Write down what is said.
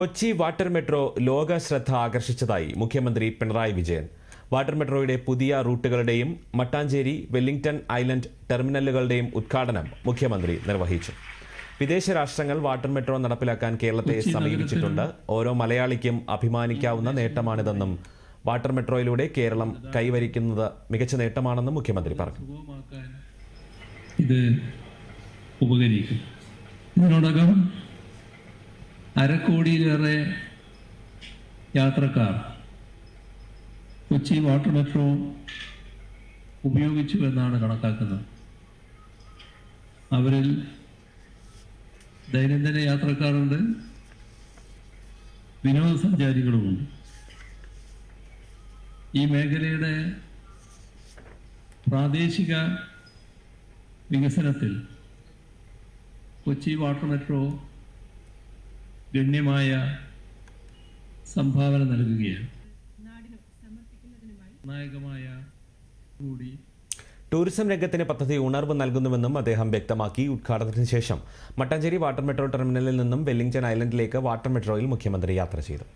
Kochi water metro ലോക ശ്രദ്ധ ആകർഷിച്ചതായി മുഖ്യമന്ത്രി പിണറായി വിജയൻ. വാട്ടർ മെട്രോയുടെ പുതിയ റൂട്ടുകളുടെയും മട്ടാഞ്ചേരി വെല്ലിംഗ്ടൺ ഐലൻഡ് ടെർമിനലുകളുടെയും ഉദ്ഘാടനം മുഖ്യമന്ത്രി നിർവഹിച്ചു. വിദേശ രാഷ്ട്രങ്ങൾ വാട്ടർ മെട്രോ നടപ്പിലാക്കാൻ കേരളത്തെ സമീപിച്ചിട്ടുണ്ട്. ഓരോ മലയാളിക്കും അഭിമാനിക്കാവുന്ന നേട്ടമാണിതെന്നും വാട്ടർ മെട്രോയിലൂടെ കേരളം കൈവരിക്കുന്നത് മികച്ച നേട്ടമാണെന്നും മുഖ്യമന്ത്രി പറഞ്ഞു. ഇത് ഉപകരിക്കും. ഇതിനോടകം അരക്കോടിയിലേറെ യാത്രക്കാർ കൊച്ചി വാട്ടർ മെട്രോ ഉപയോഗിച്ചു എന്നാണ് കണക്കാക്കുന്നത്. അവരിൽ ദൈനംദിന യാത്രക്കാരുണ്ട്. വിനോദസഞ്ചാരികളുമുണ്ട്. ഈ മേഖലയുടെ പ്രാദേശിക വികസനത്തിൽ കൊച്ചി വാട്ടർ മെട്രോ ഗണ്യമായ സംഭാവന നൽകുകയാണ്. നിർണായകമായ കൂടി ടൂറിസം രംഗത്തിന് പദ്ധതി ഉണർവ് നൽകുന്നുവെന്നും അദ്ദേഹം വ്യക്തമാക്കി ഉദ്ഘാടനത്തിന് ശേഷം. മട്ടാഞ്ചേരി വാട്ടർ മെട്രോ ടെർമിനലിൽ നിന്നും വെല്ലിംഗ്ടൺ ഐലൻഡിലേക്ക് വാട്ടർ മെട്രോയിൽ മുഖ്യമന്ത്രി യാത്ര ചെയ്തു.